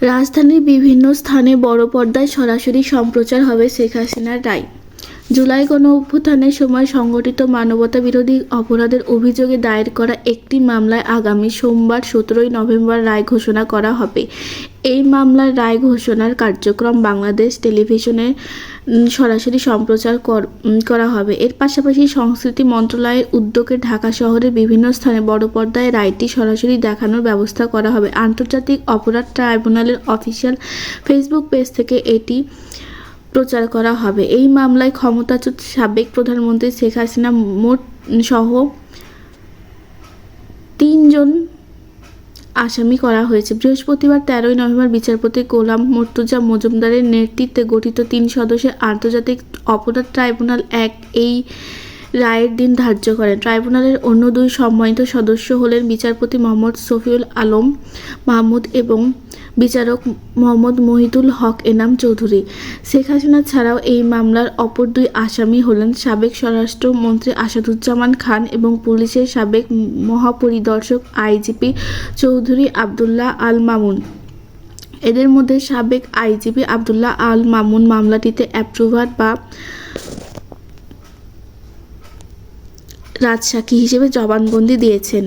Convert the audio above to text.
রাজধানীর বিভিন্ন স্থানে বড় পর্দায় সরাসরি সম্প্রচার হবে শেখ হাসিনার রায়। জুলাই গণ অভ্যুত্থানের সময় সংগঠিত মানবতা বিরোধী অপরাধের অভিযোগে দায়ের করা একটি মামলায় আগামী সোমবার সতেরোই নভেম্বর রায় ঘোষণা করা হবে। এই মামলার রায় ঘোষণার কার্যক্রম বাংলাদেশ টেলিভিশনে সরাসরি সম্প্রচার কর- হবে। এর পাশাপাশি সংস্কৃতি মন্ত্রণালয়ের উদ্যোগে ঢাকা শহরের বিভিন্ন স্থানে বড় পর্দায় রায়টি সরাসরি দেখানোর ব্যবস্থা করা হবে। আন্তর্জাতিক অপরাধ ট্রাইব্যুনালের অফিসিয়াল ফেসবুক পেজ থেকে এটি প্রচার করা হবে। এই মামলায় ক্ষমতাচ্যুত সাবেক প্রধানমন্ত্রী শেখ হাসিনা মোট সহ তিনজন আসামি করা হয়েছে। বৃহস্পতিবার তেরোই নভেম্বর বিচারপতি গোলাম মর্তুজা মজুমদারের নেতৃত্বে গঠিত তিন সদস্যের আন্তর্জাতিক অপরাধ ট্রাইব্যুনাল এক এই রায়ের দিন ধার্য করেন। ট্রাইব্যুনালের অন্য দুই সম্মানিত সদস্য হলেন বিচারপতি মোহাম্মদ শফিউল আলম মাহমুদ এবং বিচারক মোহাম্মদ মহিদুল হক এনাম চৌধুরী। শেখ হাসিনা ছাড়াও এই মামলার অপর দুই আসামি হলেন সাবেক স্বরাষ্ট্রমন্ত্রী আসাদুজ্জামান খান এবং পুলিশের সাবেক মহাপরিদর্শক আইজিপি চৌধুরী আবদুল্লাহ আল মামুন। এদের মধ্যে সাবেক আইজিপি আবদুল্লাহ আল মামুন মামলাটিতে অ্যাপ্রুভার বা রাজসাক্ষী হিসেবে জবানবন্দি দিয়েছেন।